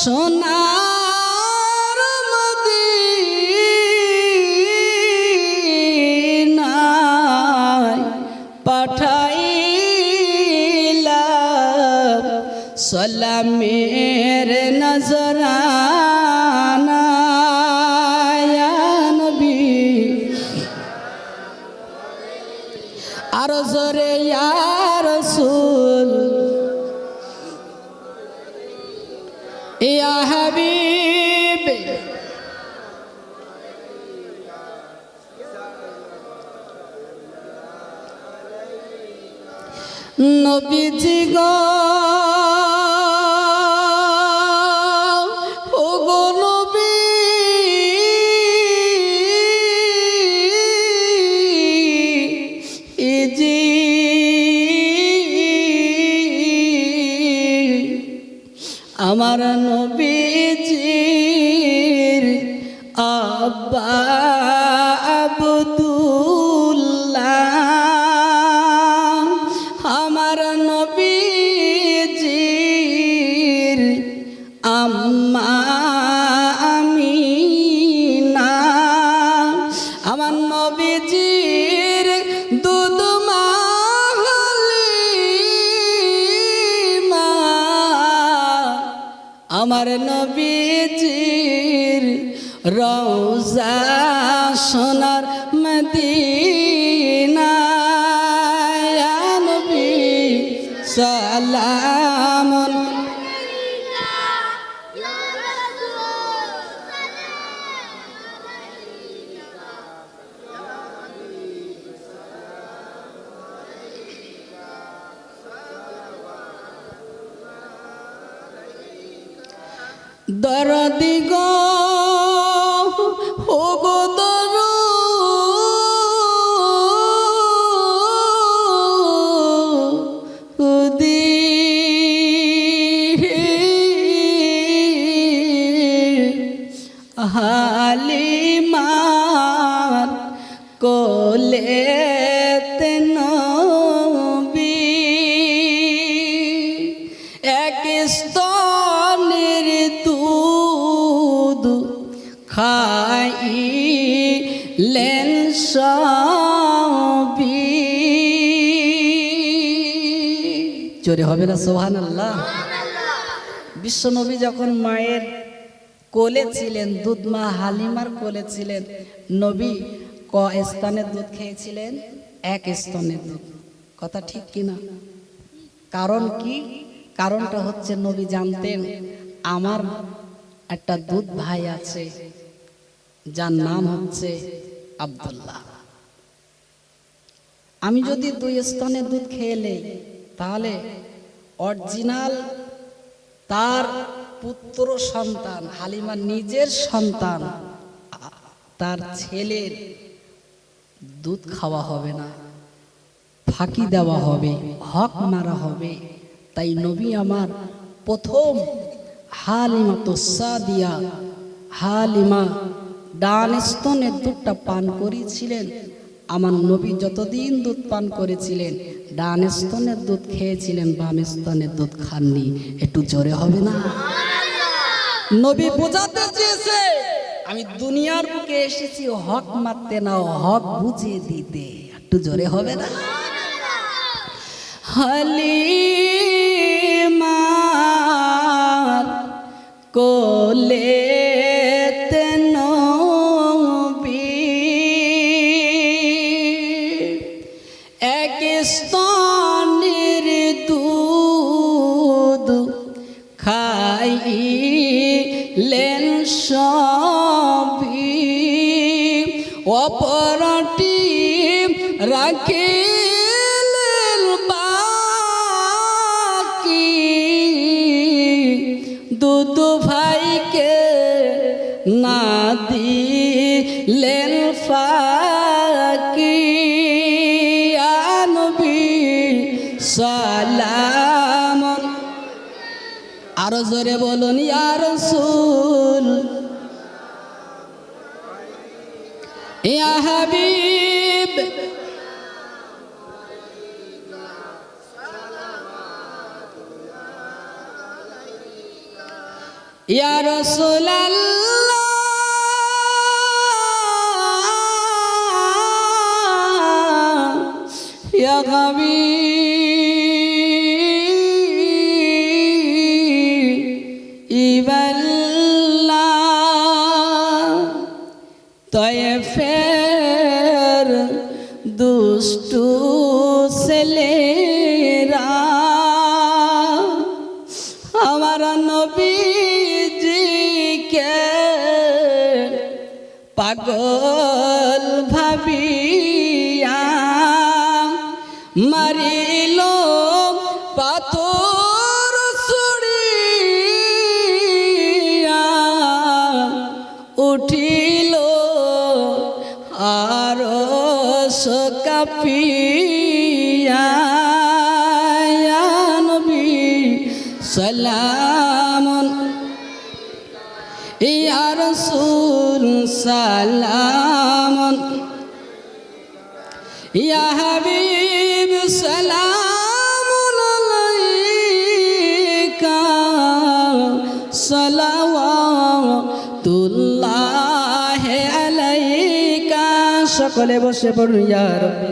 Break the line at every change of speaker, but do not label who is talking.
সোনার মদিনায় সালামের নজরানা। আর জোরে ইয়া রাসূল। নবীজি গো আমার নবীজির আব্বা। আমার নবীজির রৌজা সোনার মদিনা ইয়া নবী সালামুন দরদি গো ও গো দরদি। হালিমার কোলে জোরে হবে না সোহান আল্লাহ বিশ্বনবী যখন মায়ের কোলে ছিলেন, দুধ মা হালিমার কোলে ছিলেন, নবী ক স্থানের দুধ খেয়েছিলেন? এক স্তনের দুধ। কথা ঠিক কিনা কারণ কি? কারণটা হচ্ছে নবী জানতেন, আমার একটা দুধ ভাই আছে। যার নাম হচ্ছে আবদুল্লাহ। আমি যদি দুই স্তনের দুধ খেয়ে নেই, তাহলে অরিজিনাল তার পুত্র সন্তান, হালিমা নিজের সন্তান, তার ছেলের দুধ খাওয়া হবে না, ফাঁকি দেওয়া হবে, হক মারা হবে। তাই নবী আমার প্রথম হালিমা তো সাদিয়া, হালিমা ডান স্তনের দুধটা পান করেছিলেন আমার নবী যতদিন দুধ পান করেছিলেন ডান স্তনের দুধ খেয়েছিলেন, বাম স্তনের দুধ খাননি। একটু জোরে হবে না? নবী বোঝাতে চেয়েছে, আমি দুনিয়ার বুকে এসেছি হক মারতে না হক বুঝিয়ে দিতে। একটু জোরে হবে না? হালিমার কোলে খাইলেন সবই। অপরটি রাখিলেন বাকি। দুধ ভাইকে আরও জোরে বলুন ইয়া রাসূল। ইয়া হাবিব। ইয়া রাসূলাল্লাহ। ইয়া হাবিবাল্লাহ দুষ্টু ছেলেরা। আমার নবীজিকে পাগল ভাবিয়া মারিল পাথর ছুড়িয়া। উঠিল ইয়া নবী সালামুন। ইয়া রাসূল সালামুন। ইয়া হাবিব সালামুন আলাইকা। সালাওয়াতুল্লাহ। আলাইকা সকলে বসে পড়ুন ইয়া রাব্বি